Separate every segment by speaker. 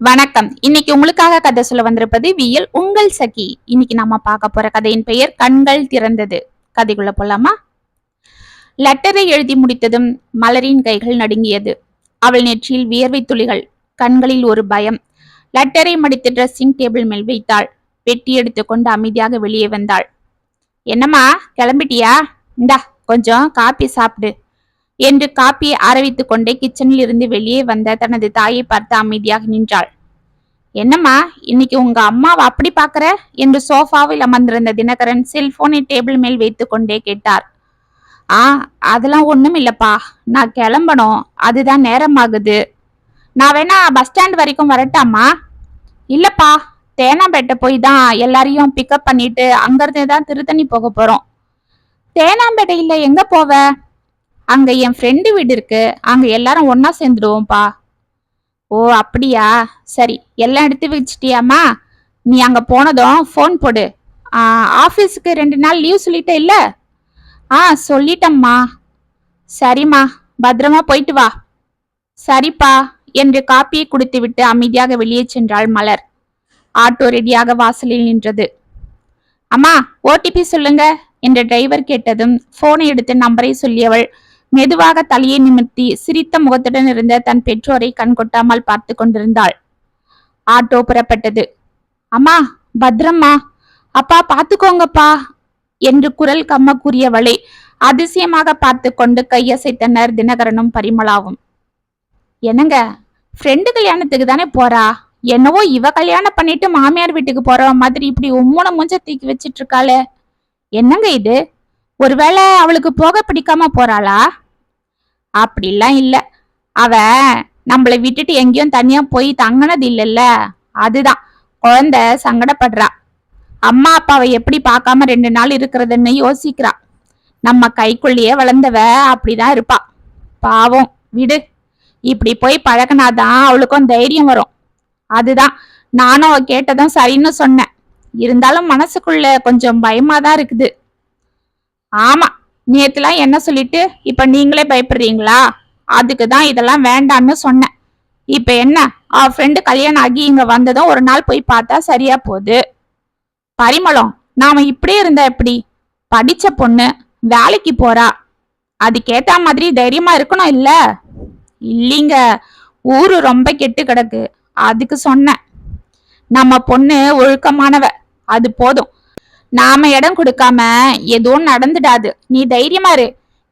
Speaker 1: வணக்கம். இன்னைக்கு உங்களுக்காக கதை சொல்ல வந்திருப்பது வியல் உங்கள் சகி. இன்னைக்கு நாம பார்க்க போற கதையின் பெயர் கண்கள் திறந்தது. கதைக்குள்ள போலாமா? லெட்டரை எழுதி முடித்ததும் மலரின் கைகள் நடுங்கியது. அவள் நெற்றியில் வியர்வை துளிகள் கண்களில் ஒரு பயம். லெட்டரை மடித்து ட்ரெஸ்ஸிங் டேபிள் மேல் வைத்தாள். வெட்டி எடுத்துக்கொண்டு அமைதியாக வெளியே வந்தாள். என்னம்மா கிளம்பிட்டியா? இந்தா கொஞ்சம் காப்பி சாப்பிடு. என்று காப்பியை ஆரவித்துக் கொண்டே கிச்சனில் இருந்து வெளியே வந்த தனது தாயை பார்த்து அமைதியாக நின்றாள். என்னம்மா இன்னைக்கு உங்க அம்மாவை அப்படி பாக்குற என்று சோஃபாவில் அமர்ந்திருந்த தினகரன் செல்போனை டேபிள் மேல் வைத்து கொண்டே கேட்டார். ஆ அதெல்லாம் ஒண்ணும் இல்லப்பா. நான் கிளம்பணும். அதுதான் நேரமாகுது. நான் வேணா பஸ் ஸ்டாண்ட் வரைக்கும் வரட்டாமா இல்லப்பா. தேனாம்பேட்டை போய் தான் எல்லாரையும் பிக்கப் பண்ணிட்டு அங்கிருந்து தான் திருத்தணி போக போறோம். தேனாம்பேட்டையில எங்க போவ? அங்க என் ஃப்ரெண்டு வீடு இருக்கு. அங்க எல்லாரும் ஒன்னா சேர்ந்துடுவோம்ப்பா. ஓ அப்படியா? சரி எல்லாம் எடுத்து வச்சிட்டியாம்மா? நீ அங்க போனதும் ஃபோன் போடு. ஆஃபீஸுக்கு ரெண்டு நாள் லீவ் சொல்லிட்ட இல்ல? ஆ சொல்லிட்டம்மா. சரிம்மா பத்திரமா போயிட்டு வா. சரிப்பா என்று காப்பியை குடித்துவிட்டு அமைதியாக வெளியே சென்றாள் மலர். ஆட்டோ ரெடியாக வாசலில் நின்றது. அம்மா ஓடிபி சொல்லுங்க என்ற டிரைவர் கேட்டதும் போனை எடுத்து நம்பரை சொல்லியவள் மெதுவாக தலையை நிமிர்த்தி சிரித்த முகத்துடன் இருந்த தன் பெற்றோரை கண்கொட்டாமல் பார்த்து கொண்டிருந்தாள். ஆட்டோ புறப்பட்டது. அம்மா பத்ரம்மா அப்பா பாத்துக்கோங்கப்பா என்று குரல் கம்ம கூறியவளை அதிசயமாக பார்த்து கொண்டு கையசைத்தனர் தினகரனும் பரிமளாவும். என்னங்க ஃப்ரெண்டு கல்யாணத்துக்கு தானே போறா? என்னவோ இவ கல்யாணம் பண்ணிட்டு மாமியார் வீட்டுக்கு போற மாதிரி இப்படி உம்முன மூஞ்ச தூக்கி வச்சிட்டு இருக்காளே. என்னங்க இது? ஒருவேளை அவளுக்கு போக பிடிக்காம போறாளா? அப்படிலாம் இல்ல. அவ நம்மளை விட்டுட்டு எங்கேயும் தனியா போய் தங்கினது இல்லைல்ல அதுதான். குழந்தை சங்கடப்படுறா. அம்மா அப்பாவை எப்படி பார்க்காம ரெண்டு நாள் இருக்கிறதுன்னு யோசிக்கிறா. நம்ம கைக்குள்ளேயே வளர்ந்தவ அப்படிதான் இருப்பா. பாவம். விடு. இப்படி போய் பழகினாதான் அவளுக்கும் தைரியம் வரும். அதுதான். நானும் அவ கேட்டதும் சரின்னு சொன்னேன். இருந்தாலும் மனசுக்குள்ள கொஞ்சம் பயமா தான் இருக்குது. ஆமா. நேத்துலாம் என்ன சொல்லிட்டு இப்ப நீங்களே பயப்படுறீங்களா? அதுக்கு தான் இதெல்லாம் வேண்டாம்னு சொன்னேன். இப்ப என்ன? அவ ஃப்ரெண்டு கல்யாணம் ஆகி இங்க வந்ததும் ஒரு நாள் போய் பார்த்தா சரியா போகுது. பரிமளம். நாம இப்படியே இருந்தா எப்படி? படிச்ச பொண்ணு வேலைக்கு போறா. அதுக்கேத்த மாதிரி தைரியமா இருக்கணும் இல்ல? இல்லைங்க. ஊரு ரொம்ப கெட்டு கிடக்கு. அதுக்கு சொன்னேன். நம்ம பொண்ணு ஒழுக்கமானவ. அது போதும். நாம இடம் கொடுக்காம எதுவும் நடந்துடாது. நீ தைரியமா இரு.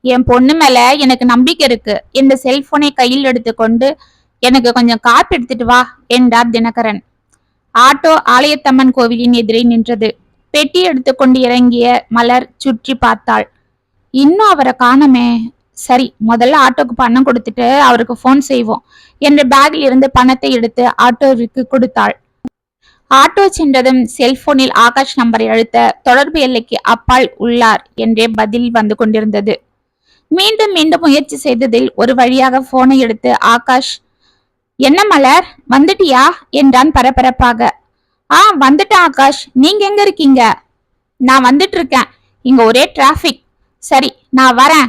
Speaker 1: என் பொண்ணு மேல எனக்கு நம்பிக்கை இருக்கு. இந்த செல்போனை கையில் எடுத்துக்கொண்டு எனக்கு கொஞ்சம் காப்பி எடுத்துட்டு வா என்றார் தினகரன். ஆட்டோ ஆலயத்தம்மன் கோவிலின் எதிரே நின்றது. பெட்டி எடுத்துக்கொண்டு இறங்கிய மலர் சுற்றி பார்த்தாள். இன்னும் அவரை காணோமே. சரி முதல்ல ஆட்டோக்கு பணம் கொடுத்துட்டு அவருக்கு ஃபோன் செய்வோம் என்று பேக்கில் இருந்து பணத்தை எடுத்து ஆட்டோவிற்கு கொடுத்தாள். ஆட்டோ சென்றதும் செல்போனில் ஆகாஷ் நம்பரை அழுத்த தொடர்பு எல்லைக்கு அப்பால் உள்ளார் என்றே பதில் வந்து கொண்டிருந்தது. மீண்டும் மீண்டும் முயற்சி செய்ததில் ஒரு வழியாக போனை எடுத்து ஆகாஷ் என்ன மலர்? வந்துட்டியா? என்றான் பரபரப்பாக. ஆ வந்துட்டேன் ஆகாஷ். நீங்க எங்க இருக்கீங்க? நான் வந்துட்டு இருக்கேன் இங்க ஒரே டிராஃபிக் சரி நான் வரேன்.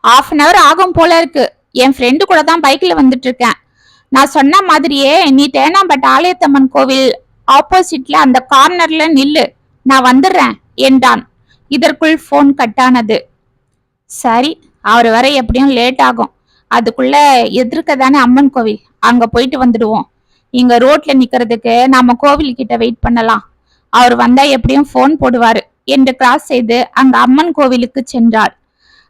Speaker 1: ஆஃப் அன் ஹவர் ஆகும் போல இருக்கு. என் ஃப்ரெண்டு கூட தான் பைக்ல வந்துட்டு இருக்கேன் நான் சொன்ன மாதிரியே நீ தேனாம்பட்டு ஆலயத்தம்மன் கோவில் ஆப்போசிட்ல அந்த கார்னர்ல நில்லு. நான் வந்துடுறேன் என்றான். இதற்குள் ஃபோன் கட்டானது. சரி அவர் வர எப்படியும் லேட் ஆகும். அதுக்குள்ள எதிர்க்க தானே அம்மன் கோவில்? அங்க போயிட்டு வந்துடுவோம். இங்க ரோட்ல நிக்கிறதுக்கு நாம கோவில் கிட்ட வெயிட் பண்ணலாம். அவர் வந்தா எப்படியும் ஃபோன் போடுவாரு என்று கிராஸ் செய்து அங்க அம்மன் கோவிலுக்கு சென்றாள்.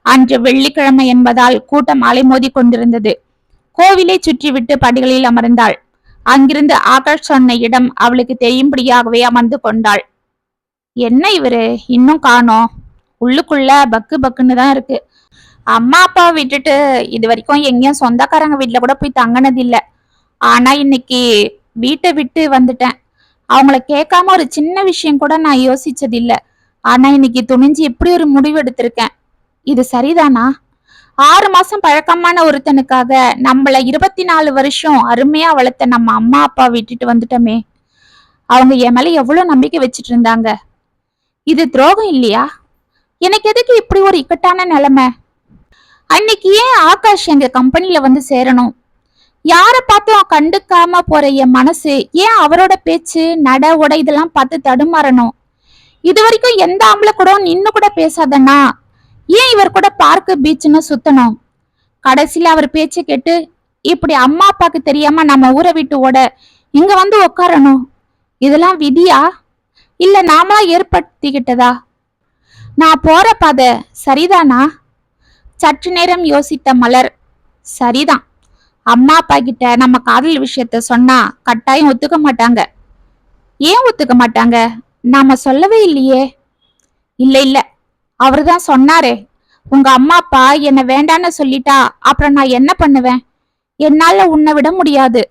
Speaker 1: அன்று வெள்ளிக்கிழமை என்பதால் கூட்டம் அலைமோதி கொண்டிருந்தது. கோவிலை சுற்றிவிட்டு படிகளில் அமர்ந்தாள். அங்கிருந்து ஆகாஷ் சொன்ன இடம் அவளுக்கு தெரியும்படியாகவே அமர்ந்து கொண்டாள். என்ன இவரு? இன்னும் காணோம். உள்ளுக்குள்ள பக்கு பக்குன்னு தான் இருக்கு. அம்மா அப்பா விட்டுட்டு இது வரைக்கும் எங்கேயும் சொந்தக்காரங்க வீட்டுல கூட போய் தங்கினது இல்ல ஆனா இன்னைக்கு வீட்டை விட்டு வந்துட்டேன். அவங்கள கேட்காம ஒரு சின்ன விஷயம் கூட நான் யோசிச்சது இல்ல ஆனா இன்னைக்கு துணிஞ்சு இப்படி ஒரு முடிவு எடுத்திருக்கேன். இது சரிதானா? ஆறு மாசம் பழக்கமான ஒருத்தனுக்காக நம்மள இருபத்தி நாலு வருஷம் அருமையா வளர்த்த நம்ம அம்மா அப்பா விட்டுட்டு வந்துட்டோமே. அவங்க என் மேல எவ்வளவு நம்பிக்கை வச்சுட்டு இருந்தாங்க? இது துரோகம் இல்லையா? எனக்கு எதுக்கு இப்படி ஒரு இக்கட்டான நிலைமை? அன்னைக்கு ஏன் ஆகாஷ் எங்க கம்பெனில வந்து சேரணும்? யார பார்த்தும் கண்டுக்காம போற என் மனசு ஏன் அவரோட பேச்சு நட உடை இதெல்லாம் பார்த்து தடுமாறணும்? இது வரைக்கும் எந்த ஆம்பளை கூட நின்னு கூட பேசாதன்னா ஏன் இவர் கூட பார்க்கு பீச்சுன்னு சுத்தணும்? கடைசியில அவர் பேச்சை கேட்டு இப்படி அம்மா அப்பாக்கு தெரியாம நம்ம ஊரை விட்டு ஓட இங்க வந்து உட்காரணும்? இதெல்லாம் விதியா? இல்ல நாமளா ஏற்படுத்திக்கிட்டதா? நான் போற பாதை சரிதானா? சற்று நேரம் யோசித்த மலர் சரிதான். அம்மா அப்பா கிட்ட நம்ம காதல் விஷயத்த சொன்னா கட்டாயம் ஒத்துக்க மாட்டாங்க. ஏன் ஒத்துக்க மாட்டாங்க? நாம சொல்லவே இல்லையே. இல்ல இல்ல. அவர்தான் சொன்னாரே உங்க அம்மா அப்பா என்ன வேண்டான்னு சொல்லிட்டா அப்புறம் நான் என்ன பண்ணுவேன்? என்னால உன்னை விட முடியாது.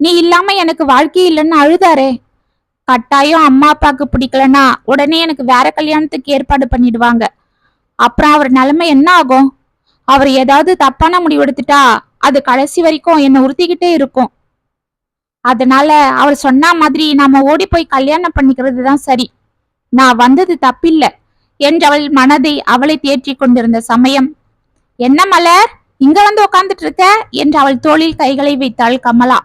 Speaker 1: நீ இல்லாம எனக்கு வாழ்க்கை இல்லைன்னு அழுதாரே. கட்டாயம் அம்மா அப்பாக்கு பிடிக்கலன்னா உடனே எனக்கு வேற கல்யாணத்துக்கு ஏற்பாடு பண்ணிடுவாங்க. அப்புறம் அவர் நிலைமை என்ன ஆகும்? அவர் ஏதாவது தப்பான முடிவு எடுத்துட்டா அது கடைசி வரைக்கும் என்னை உறுத்திக்கிட்டே இருக்கும். அதனால அவர் சொன்ன மாதிரி நாம ஓடி போய் கல்யாணம் பண்ணிக்கிறது தான் சரி. நான் வந்தது தப்பில்லை. என்றவள் மனதை அவளை தேற்றி கொண்டிருந்த சமயம். என்ன மலர்? இங்க வந்து உட்கார்ந்துட்டு இருக்க என்று அவள் தோளில் கைகளை வைத்தாள் கமலா.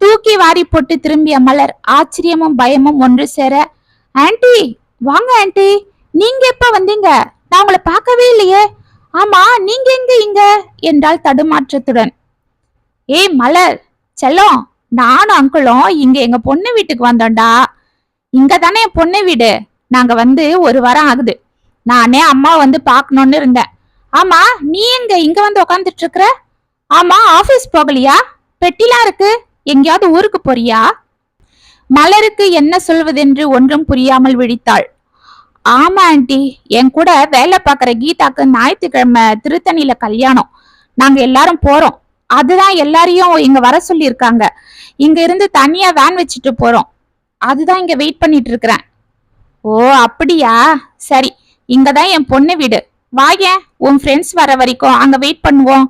Speaker 1: தூக்கி வாரி போட்டு திரும்பிய மலர் ஆச்சரியமும் பயமும் ஒன்று சேர ஆன்டி வாங்க ஆன்டி நீங்க எப்ப வந்தீங்க? நான் உங்களை பார்க்கவே இல்லையே. ஆமா நீங்க எங்க இங்க? என்றாள் தடுமாற்றத்துடன். ஏய் மலர் செல்லம் நானும் அங்கிளும் இங்க எங்க பொண்ணு வீட்டுக்கு வந்தோம்டா. இங்க தானே என் பொண்ணு வீடு. நாங்க வந்து ஒரு வாரம் ஆகுது. நானே அம்மா வந்து பாக்கணும்னு இருந்தேன். ஆமா நீ எங்க இங்க வந்து உக்காந்துட்டு இருக்கிற? ஆமா ஆபீஸ் போகலையா? பெட்டிலாம் இருக்கு. எங்கேயாவது ஊருக்கு போறியா? மலருக்கு என்ன சொல்வதென்று ஒன்றும் புரியாமல் விழித்தாள். ஆமா ஆண்டி. என் கூட வேலை பார்க்குற கீதாக்கு ஞாயிற்றுக்கிழமை திருத்தணியில கல்யாணம். நாங்க எல்லாரும் போறோம். அதுதான் எல்லாரையும் இங்க வர சொல்லியிருக்காங்க. இங்க இருந்து தனியா வேன் வச்சுட்டு போறோம். அதுதான் இங்க வெயிட் பண்ணிட்டு இருக்கிறேன். ஓ அப்படியா? சரி இங்கதான் என் பொண்ணு வீடு. வாய உன் ஃப்ரெண்ட்ஸ் வர வரைக்கும் அங்க வெயிட் பண்ணுவோம்.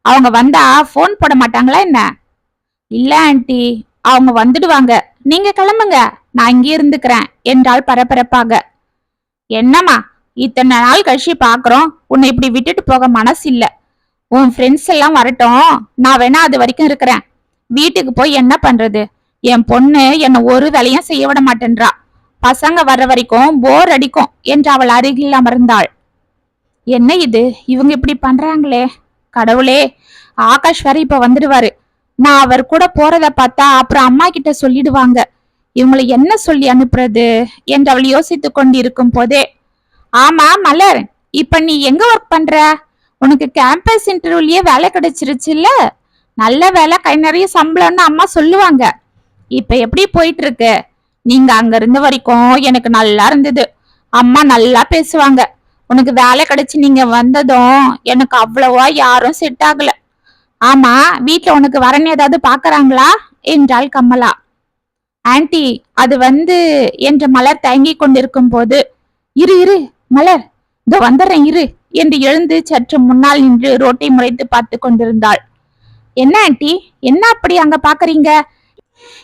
Speaker 1: அவங்க வந்தா ஃபோன் போட மாட்டாங்களா என்ன? இல்ல ஆண்டி அவங்க வந்துடுவாங்க. நீங்க கிளம்புங்க. நான் இங்கே இருந்துக்கிறேன் என்றால் பரபரப்பாக. என்னம்மா இத்தனை நாள் கழிச்சு பாக்குறோம். உன்னை இப்படி விட்டுட்டு போக மனசு இல்ல உன் ஃப்ரெண்ட்ஸ் எல்லாம் வரட்டும். நான் வேணா அது வரைக்கும் இருக்கிறேன். வீட்டுக்கு போய் என்ன பண்றது? என் பொண்ணு என்னை ஒரு வேலையும் செய்ய விட மாட்டேன்றா. பசங்க வர்ற வரைக்கும் போர் அடிக்கும் என்று அவள் அருகில் அமர்ந்தாள். என்ன இது? இவங்க இப்படி பண்றாங்களே? கடவுளே ஆகாஷ் வேற இப்ப வந்துடுவாரு. நான் அவர் கூட போறத பார்த்தா அப்புறம் அம்மா கிட்ட சொல்லிடுவாங்க. இவங்களை என்ன சொல்லி அனுப்புறது? என்று அவள் யோசித்து கொண்டிருக்கும் போதே ஆமா மலர் இப்ப நீ எங்க ஒர்க் பண்ற? உனக்கு கேம்பஸ் இன்டர்வியூலயே வேலை கிடைச்சிருச்சுல்ல? நல்ல வேலை கை நிறைய சம்பளம்னு அம்மா சொல்லுவாங்க. இப்ப எப்படி போயிட்டு இருக்கு? நீங்க அங்க இருந்த வரைக்கும் எனக்கு நல்லா இருந்தது. அம்மா நல்லா பேசுவாங்க. உனக்கு வேலை கிடைச்சு நீங்க வந்ததும் எனக்கு அவ்வளவா யாரும் செட் ஆகல. ஆமா வீட்டுல உனக்கு வரன் ஏதாவது பாக்குறாங்களா? என்றாள் கமலா. ஆன்ட்டி அது வந்து என்று மலர் தயங்கி கொண்டிருக்கும் போது இரு இரு மலர் இதோ வந்துடுறேன் இரு என்று எழுந்து சற்று முன்னால் நின்று ரோட்டை முறைத்து பார்த்து கொண்டிருந்தாள். என்ன ஆன்டி என்ன அப்படி அங்க பாக்குறீங்க?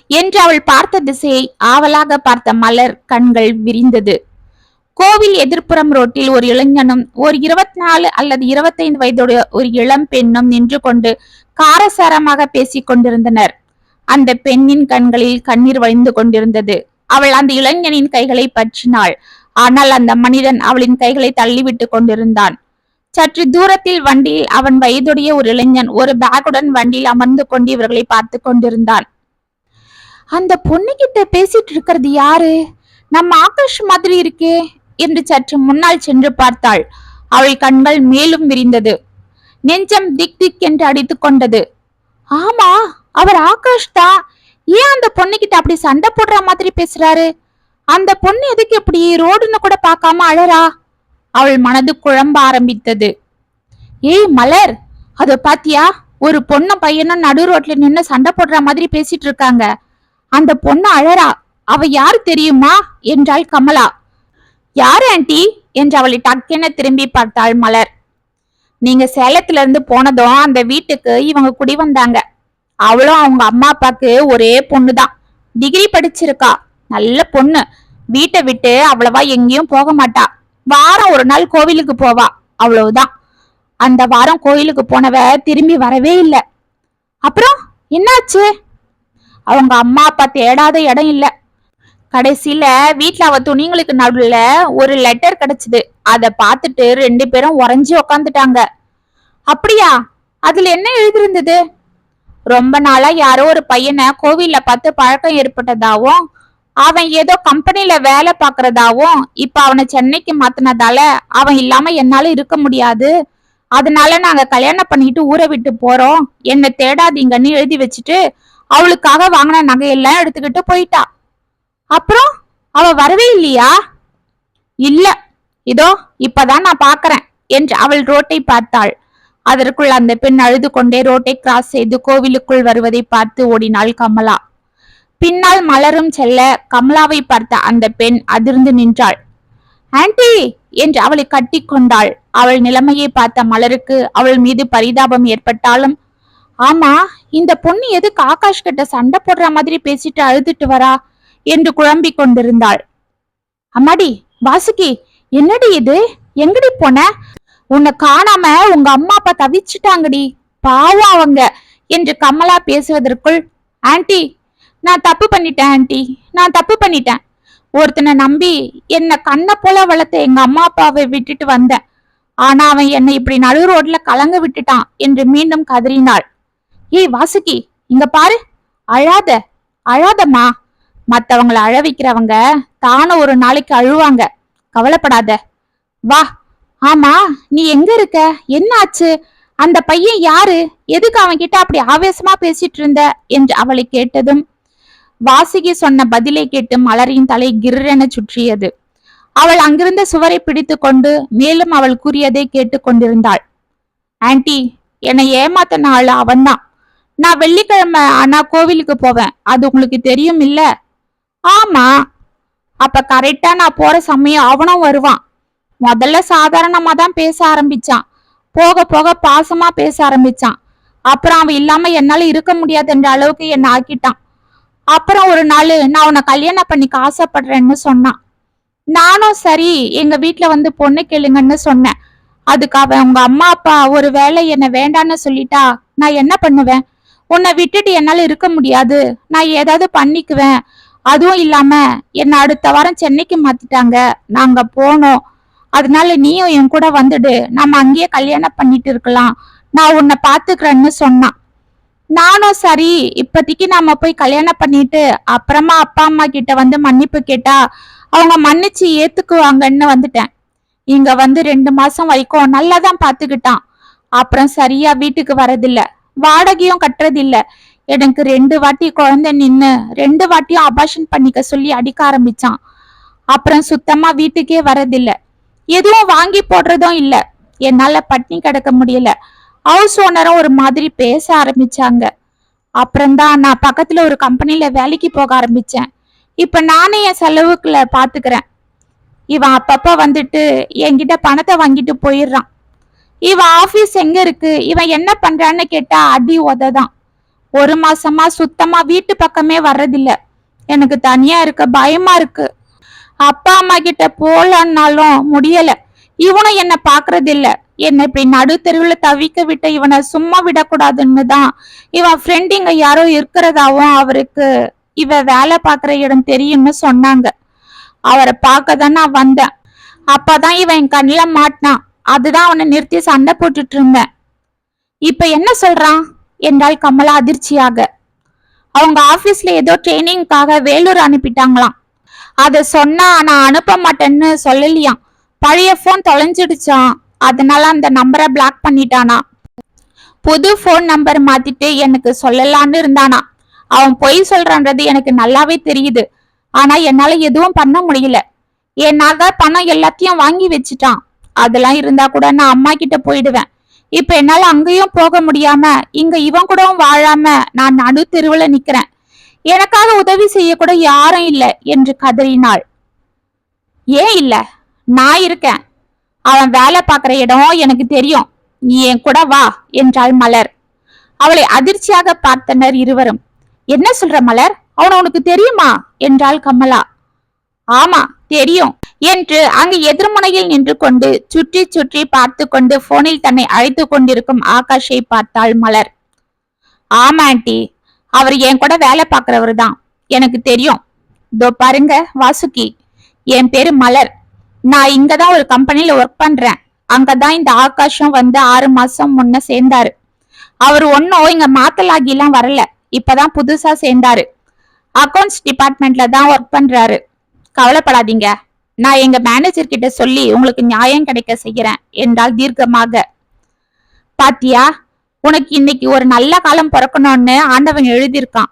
Speaker 1: என்று அவள் பார்த்த திசையை ஆவலாக பார்த்த மலர் கண்கள் விரிந்தது. கோவில் எதிர்ப்புறம் ரோட்டில் ஒரு இளைஞனும் ஒரு இருபத்தி நாலு அல்லது இருபத்தைந்து வயதுடைய ஒரு இளம் பெண்ணும் நின்று கொண்டு காரசாரமாக பேசிக் கொண்டிருந்தனர். அந்த பெண்ணின் கண்களில் கண்ணீர் வழிந்து கொண்டிருந்தது. அவள் அந்த இளைஞனின் கைகளை பற்றினாள். ஆனால் அந்த மனிதன் அவளின் கைகளை தள்ளிவிட்டு கொண்டிருந்தான். சற்று தூரத்தில் வண்டியில் அவன் வயதுடைய ஒரு இளைஞன் ஒரு பேக்குடன் வண்டியில் அமர்ந்து கொண்டு இவர்களை பார்த்து கொண்டிருந்தான். அந்த பொண்ணுகிட்ட பேசிட்டு இருக்கிறது யாரு? நம்ம ஆகாஷ் மாதிரி இருக்கே என்று சற்று முன்னால் சென்று பார்த்தாள். அவள் கண்கள் மேலும் விரிந்தது. நெஞ்சம் திக் திக் என்று அடித்து கொண்டது. ஆமா அவர் ஆகாஷ் தான். ஏன் அந்த பொண்ணுகிட்ட அப்படி சண்டை போடுற மாதிரி பேசுறாரு? அந்த பொண்ணு எதுக்கு இப்படி ரோடுன்னு கூட பார்க்காம அழறா? அவள் மனது குழம்ப ஆரம்பித்தது. ஏய் மலர் அத பாத்தியா? ஒரு பொண்ணு பையனும் நடு ரோட்ல நின்னு சண்டை போடுற மாதிரி பேசிட்டு இருக்காங்க. அந்த பொண்ணு அழறா. அவ யார் தெரியுமா? என்றாள் கமலா. யாரு ஆண்டி? என்று அவளை டக்கென திரும்பி பார்த்தாள் மலர். நீங்க சேலத்துல இருந்து போனதும் அந்த வீட்டுக்கு இவங்க குடி வந்தாங்க. அவளும் அவங்க அம்மா அப்பாக்கு ஒரே பொண்ணுதான். டிகிரி படிச்சிருக்கா. நல்ல பொண்ணு. வீட்டை விட்டு அவ்வளவா எங்கேயும் போக மாட்டா. வாரம் ஒரு நாள் கோவிலுக்கு போவா. அவ்வளவுதான். அந்த வாரம் கோயிலுக்கு போனவ திரும்பி வரவே இல்லை. அப்புறம்? என்னாச்சு? அவங்க அம்மா அப்பா தேடாத இடம் இல்ல. கடைசியில வீட்டுல அவ துணிங்களுக்கு நடுவுல ஒரு லெட்டர் கிடைச்சது. அத பார்த்துட்டு ரெண்டு பேரும் உறைஞ்சி உக்காந்துட்டாங்க. அப்படியா? அதுல என்ன எழுதிருந்தது? ரொம்ப நாளா யாரோ ஒரு பையனை கோவில்ல பார்த்து பழக்கம் ஏற்பட்டதாவும் அவன் ஏதோ கம்பெனில வேலை பாக்குறதாவும் இப்ப அவனை சென்னைக்கு மாத்தினதால அவன் இல்லாம என்னால இருக்க முடியாது. அதனால நாங்க கல்யாணம் பண்ணிட்டு ஊரை விட்டு போறோம். என்ன தேடாதீங்கன்னு எழுதி வச்சுட்டு அவளுக்காக வாங்கின நகையெல்லாம் எடுத்துக்கிட்டு போயிட்டா. அப்புறம் அவ வரவே இல்லையா? இல்ல இதோ இப்பதான் நான் பாக்குறேன் என்று அவள் ரோட்டை பார்த்தாள். அதற்குள் அந்த பெண் அழுது கொண்டே ரோட்டை கிராஸ் செய்து கோவிலுக்குள் வருவதை பார்த்து ஓடினாள் கமலா. பின்னால் மலரும் செல்ல கமலாவை பார்த்த அந்த பெண் அதிர்ந்து நின்றாள். ஆன்ட்டி என்று அவளை கட்டிக்கொண்டாள் அவள் நிலைமையை பார்த்த மலருக்கு அவள் மீது பரிதாபம் ஏற்பட்டாலும் ஆமா இந்த பொண்ணு எதுக்கு ஆகாஷ் கிட்ட சண்டை போடுற மாதிரி பேசிட்டு அழுதுட்டு வரா என்று குழம்பிக் கொண்டிருந்தாள். அம்மாடி வாசுகி என்னடி இது? எங்கடி போன? உன்னை காணாம உங்க அம்மா அப்பா தவிச்சிட்டாங்கடி. பாவம் அவங்க என்று கமலா பேசுவதற்குள் ஆன்டி நான் தப்பு பண்ணிட்டேன் ஆன்டி நான் தப்பு பண்ணிட்டேன். ஒருத்தனை நம்பி என்னை கண்ணை போல வளர்த்த எங்க அம்மா அப்பாவை விட்டுட்டு வந்தேன். ஆனா அவன் என்னை இப்படி நடு ரோட்ல கலங்க விட்டுட்டான் என்று மீண்டும் கதறினாள். ஏய் வாசுகி இங்க பாரு. அழாத அழாதம்மா. மத்தவங்களை அழ வைக்கிறவங்க தான ஒரு நாளைக்கு அழுவாங்க. கவலைப்படாத. வா. ஆமா நீ எங்க இருக்க? என்ன ஆச்சு? அந்த பையன் யாரு? எதுக்கு அவன் கிட்ட அப்படி ஆவேசமா பேசிட்டு இருந்த? என்று அவளை கேட்டதும் வாசுகி சொன்ன பதிலை கேட்டு மலரின் தலை கிர்ரென சுற்றியது. அவள் அங்கிருந்த சுவரை பிடித்து கொண்டு மேலும் அவள் கூறியதை கேட்டு கொண்டிருந்தாள். ஆன்ட்டி என்னை ஏமாத்த நாள் அவன்தான். நான் வெள்ளிக்கிழமை ஆனா கோவிலுக்கு போவேன். அது உங்களுக்கு தெரியும் இல்ல? ஆமா. அப்ப கரெக்டா நான் போற சமயம் அவனும் வருவான். முதல்ல சாதாரணமா தான் பேச ஆரம்பிச்சான். போக போக பாசமா பேச ஆரம்பிச்சான். அப்புறம் அவன் இல்லாம என்னால இருக்க முடியாதுன்ற அளவுக்கு என்ன ஆக்கிட்டான். அப்புறம் ஒரு நாள் நான் உன்னை கல்யாணம் பண்ணிக்க ஆசைப்படுறேன்னு சொன்னான். நானும் சரி எங்க வீட்டுல வந்து பொண்ணு கேளுங்கன்னு சொன்னேன். அதுக்கு அவன் உங்க அம்மா அப்பா ஒரு வேளை என்ன வேண்டான்னு சொல்லிட்டா நான் என்ன பண்ணுவேன்? உன்னை விட்டுட்டு என்னால இருக்க முடியாது. நான் ஏதாவது பண்ணிக்குவேன். அதுவும் இல்லாம என்ன அடுத்த வாரம் சென்னைக்கு மாத்திட்டாங்க. நாங்க போனோம். அதனால நீயும் என் கூட வந்துடு. நம்ம அங்கேயே கல்யாணம் பண்ணிட்டு இருக்கலாம். நான் உன்னை பாத்துக்கிறேன்னு சொன்னான். நானும் சரி இப்போதைக்கு நாம போய் கல்யாணம் பண்ணிட்டு அப்புறமா அப்பா அம்மா கிட்ட வந்து மன்னிப்பு கேட்டா அவங்க மன்னிச்சு ஏத்துக்குவாங்கன்னு வந்துட்டேன். இங்க வந்து ரெண்டு மாசம் வரைக்கும் நல்லா தான் பாத்துக்கிட்டான். அப்புறம் சரியா வீட்டுக்கு வரதில்லை. வாடகையும் கட்டுறதில்ல. எனக்கு ரெண்டு வாட்டி குழந்தை நின்னு ரெண்டு வாட்டியும் அபாஷன் பண்ணிக்க சொல்லி அடிக்க ஆரம்பிச்சான். அப்புறம் சுத்தமா வீட்டுக்கே வரதில்ல. எதுவும் வாங்கி போடுறதும் இல்ல. என்னால பட்னி கிடக்க முடியல. ஹவுஸ் ஓனரும் ஒரு மாதிரி பேச ஆரம்பிச்சாங்க. அப்புறம்தான் நான் பக்கத்துல ஒரு கம்பெனில வேலைக்கு போக ஆரம்பிச்சேன். இப்ப நானே என் செலவுக்குள்ள பாத்துக்கிறேன். இவன் அப்பப்ப வந்துட்டு என்கிட்ட பணத்தை வாங்கிட்டு போயிடுறான். இவன் ஆபீஸ் எங்க இருக்கு? இவன் என்ன பண்றான்னு கேட்டா அடி உததான். ஒரு மாசமா சுத்தமா வீட்டு பக்கமே வர்றதில்ல. எனக்கு தனியா இருக்க பயமா இருக்கு. அப்பா அம்மா கிட்ட போலன்னாலும் முடியல. இவனும் என்ன பாக்குறதில்ல. என்னை என்ன இப்படி நடு தவிக்க விட்ட இவனை சும்மா விடக்கூடாதுன்னு தான் இவன் ஃப்ரெண்டிங்க யாரோ இருக்கிறதாவும் அவருக்கு இவ வேலை பார்க்குற இடம் தெரியும்னு சொன்னாங்க. அவரை பார்க்க தான் நான் வந்தேன். அப்பதான் இவன் என் கண்ணில் மாட்டினான். அதுதான் அவனை நிறுத்தி சண்டை போட்டுட்டு இருந்தேன். இப்ப என்ன சொல்றான்? என்றாள் கமலா அதிர்ச்சியாக. அவங்க ஆபீஸ்ல ஏதோ ட்ரைனிங்காக வேலூர் அனுப்பிட்டாங்களாம். அதை சொன்னா நான் அனுப்ப மாட்டேன்னு சொல்லலையாம். பழைய போன் தொலைஞ்சிடுச்சான் அதனால அந்த நம்பரை பிளாக் பண்ணிட்டானா. புது ஃபோன் நம்பர் மாத்திட்டு எனக்கு சொல்லலான்னு இருந்தானா. அவன் பொய் சொல்றான்றது எனக்கு நல்லாவே தெரியுது. ஆனா என்னால எதுவும் பண்ண முடியல. என் நகை பணம் எல்லாத்தையும் வாங்கி வச்சுட்டான். அதெல்லாம் இருந்தா கூட நான் அம்மா கிட்ட போயிடுவேன். இப்ப என்னால அங்கேயும் போக முடியாம இங்க இவன் கூடவும் வாழாம நான் நடு தெருவுல நிக்கிறேன். எனக்காக உதவி செய்ய கூட யாரும் இல்ல என்று கதறினாள். ஏன் இல்ல? நான் இருக்கேன். அவன் வேலை பார்க்குற இடம் எனக்கு தெரியும். நீ என் கூட வா என்றாள் மலர். அவளை அதிர்ச்சியாக பார்த்தனர் இருவரும். என்ன சொல்ற மலர்? அவன் உனக்கு தெரியுமா? என்றாள் கமலா. ஆமா தெரியும். என்று அங்கு எதிர்முனையில் நின்று கொண்டு சுற்றி சுற்றி பார்த்து கொண்டு போனில் தன்னை அழைத்து கொண்டிருக்கும் ஆகாஷை பார்த்தாள் மலர். ஆமா ஆண்டி அவர் என் கூட வேலை பார்க்கறவரு தான். எனக்கு தெரியும். இதோ பாருங்க வாசுகி என் பேரு மலர். நான் இங்கதான் ஒரு கம்பெனில ஒர்க் பண்றேன். அங்கதான் இந்த ஆகாஷம் வந்து ஆறு மாசம் முன்ன சேர்ந்தாரு. அவர் ஒன்னும் இங்க மாத்தலாகிலாம் வரல. இப்பதான் புதுசா சேர்ந்தாரு. அக்கவுண்ட்ஸ் டிபார்ட்மெண்ட்ல தான் ஒர்க் பண்றாரு. கவலைப்படாதீங்க. நான் எங்க மேனேஜர் கிட்ட சொல்லி உங்களுக்கு நியாயம் கிடைக்க செய்கிறேன் என்றால் தீர்க்கமாக. பாத்தியா? உனக்கு இன்னைக்கு ஒரு நல்ல காலம் பிறக்கணும்னு ஆண்டவன் எழுதியிருக்கான்.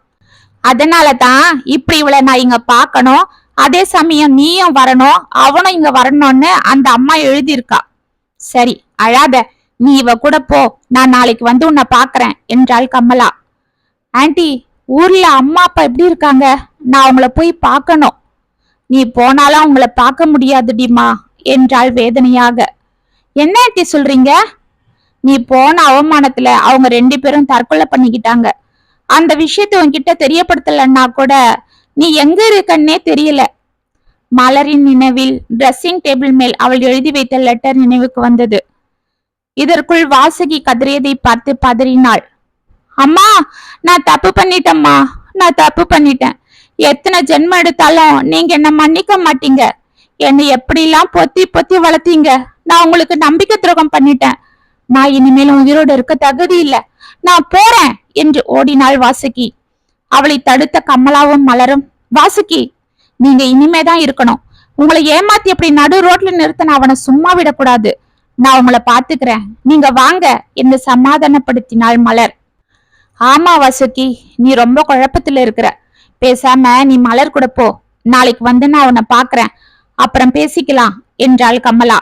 Speaker 1: அதனால தான் இப்படி இவளை நான் இங்க பார்க்கணும். அதே சமயம் நீயும் வரணும். அவனும் இங்க வரணும்னு அந்த அம்மா எழுதியிருக்கா. சரி அழாத. நீ இவ கூட போ. நான் நாளைக்கு வந்து உன்னை பாக்குறேன் என்றாள் கமலா. ஆன்ட்டி ஊர்ல அம்மா அப்பா எப்படி இருக்காங்க? நான் அவங்கள போய் பார்க்கணும். நீ போனாலும் உங்களை பார்க்க முடியாதுடிமா என்றாள் வேதனையாக. என்ன ஆன்ட்டி சொல்றீங்க? நீ போன அவமானத்துல அவங்க ரெண்டு பேரும் தற்கொலை பண்ணிக்கிட்டாங்க. அந்த விஷயத்த உன்கிட்ட தெரியப்படுத்தலன்னா கூட நீ எங்க இருக்கன்னே தெரியல. மலரின் நினைவில் ட்ரெஸ்ஸிங் டேபிள் மேல் அவள் எழுதி வைத்த லெட்டர் நினைவுக்கு வந்தது. இதற்குள் வாசகி கதறியதை பார்த்து பதறினாள். அம்மா நான் தப்பு பண்ணிட்டேம்மா நான் தப்பு பண்ணிட்டேன். எத்தனை ஜென்மம் எடுத்தாலும் நீங்க என்ன மன்னிக்க மாட்டீங்க. என்னை எப்படிலாம் பொத்தி பொத்தி வளர்த்தீங்க? நான் உங்களுக்கு நம்பிக்கை துரோகம் பண்ணிட்டேன். நான் இனிமேலும் உயிரோடு இருக்க தகுதி இல்ல. நான் போறேன் என்று ஓடினாள் வாசுகி. அவளை தடுத்த கமலாவும் மலரும். வாசுகி நீங்க இனிமே தான் இருக்கணும். உங்களை ஏமாத்தி அப்படி நடு ரோட்ல நிறுத்த அவனை சும்மா விடக்கூடாது. நான் உங்களை பாத்துக்கிறேன் நீங்க வாங்க என்று சமாதானப்படுத்தினாள் மலர். ஆமா வாசுகி நீ ரொம்ப குழப்பத்துல இருக்கிற. பேசாம நீ மலர் கூட போ. நாளைக்கு வந்து நான் உன்னை பாக்குறேன். அப்புறம் பேசிக்கலாம் என்றாள் கமலா.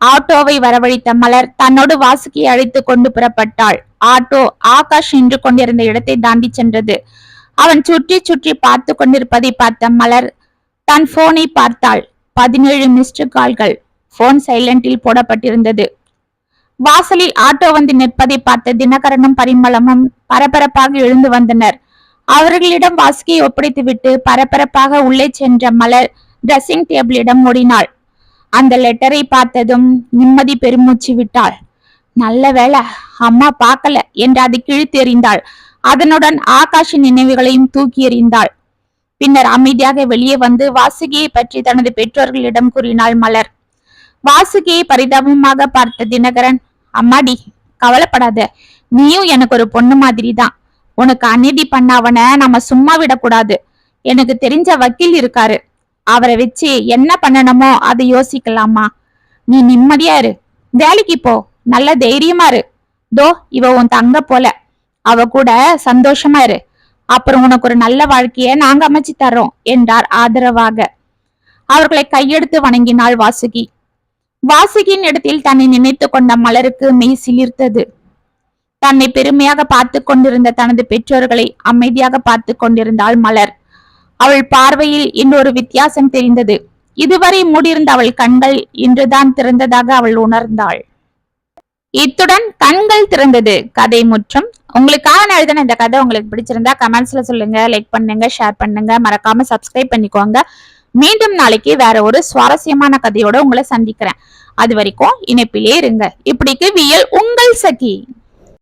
Speaker 1: ஆட்டோவை வரவழைத்த மலர் தன்னோடு வாசுகியை அழைத்து கொண்டு புறப்பட்டாள். ஆட்டோ ஆகாஷ் நின்று கொண்டிருந்த இடத்தை தாண்டி சென்றது. அவன் சுற்றி சுற்றி பார்த்து கொண்டிருப்பதை பார்த்த மலர் தன் போனை பார்த்தாள். பதினேழு மிஸ்டு கால்கள் போன் சைலண்டில் போடப்பட்டிருந்தது. வாசலில் ஆட்டோ வந்து நிற்பதை பார்த்த தினகரனும் பரிமளமும் பரபரப்பாக எழுந்து வந்தனர். அவர்களிடம் வாசுகியை ஒப்படைத்துவிட்டு பரபரப்பாக உள்ளே சென்ற மலர் ட்ரெஸ்ஸிங் டேபிளிடம் ஓடினாள் அந்த லெட்டரை பார்த்ததும் நிம்மதி பெருமூச்சு விட்டாள். நல்ல வேளை அம்மா பார்க்கல என்று அதை கிழித்து எறிந்தாள் அதனுடன் ஆகாஷ நினைவுகளையும் தூக்கி எறிந்தாள். பின்னர் அமைதியாக வெளியே வந்து வாசுகியை பற்றி தனது பெற்றோர்களிடம் கூறினாள் மலர். வாசுகியை பரிதாபமாக பார்த்த தினகரன் அம்மாடி கவலைப்படாத. நீயும் எனக்கு ஒரு பொண்ணு மாதிரி தான் உனக்கு அநீதி பண்ணவன நம்ம சும்மா விடக்கூடாது. எனக்கு தெரிஞ்ச வக்கீல் இருக்காரு. அவரை வச்சு என்ன பண்ணணுமோ அதை யோசிக்கலாமா? நீ நிம்மதியா இரு. வேலைக்கு போ. நல்ல தைரியமா இரு. தோ இவ உன் தங்க போல. அவ கூட சந்தோஷமா இரு. அப்புறம் உனக்கு ஒரு நல்ல வாழ்க்கைய நாங்க அமைச்சு தர்றோம் என்றார் ஆதரவாக. அவர்களை கையெடுத்து வணங்கினாள் வாசுகி. வாசுகியின் இடத்தில் தன்னை நினைத்து கொண்ட மலருக்கு மெய் சிலிர்த்தது. தன்னை பெருமையாக பார்த்து கொண்டிருந்த தனது பெற்றோர்களை அமைதியாக பார்த்து கொண்டிருந்தாள் மலர். அவள் பார்வையில் இன்னொரு வித்தியாசம் தெரிந்தது. இதுவரை மூடியிருந்த அவள் கண்கள் இன்றுதான் திறந்ததாக அவள் உணர்ந்தாள். இத்துடன் கண்கள் திறந்தது. கதை முற்றும். உங்களுக்காக நான் எழுதின இந்த கதை உங்களுக்கு பிடிச்சிருந்தா கமெண்ட்ஸ்ல சொல்லுங்க லைக் பண்ணுங்க ஷேர் பண்ணுங்க. மறக்காம சப்ஸ்கிரைப் பண்ணிக்கோங்க. மீண்டும் நாளைக்கு வேற ஒரு சுவாரஸ்யமான கதையோட உங்களை சந்திக்கிறேன். அது வரைக்கும் இணைப்பிலே இருங்க. இப்படிக்கு வியல் உங்கள் சகி.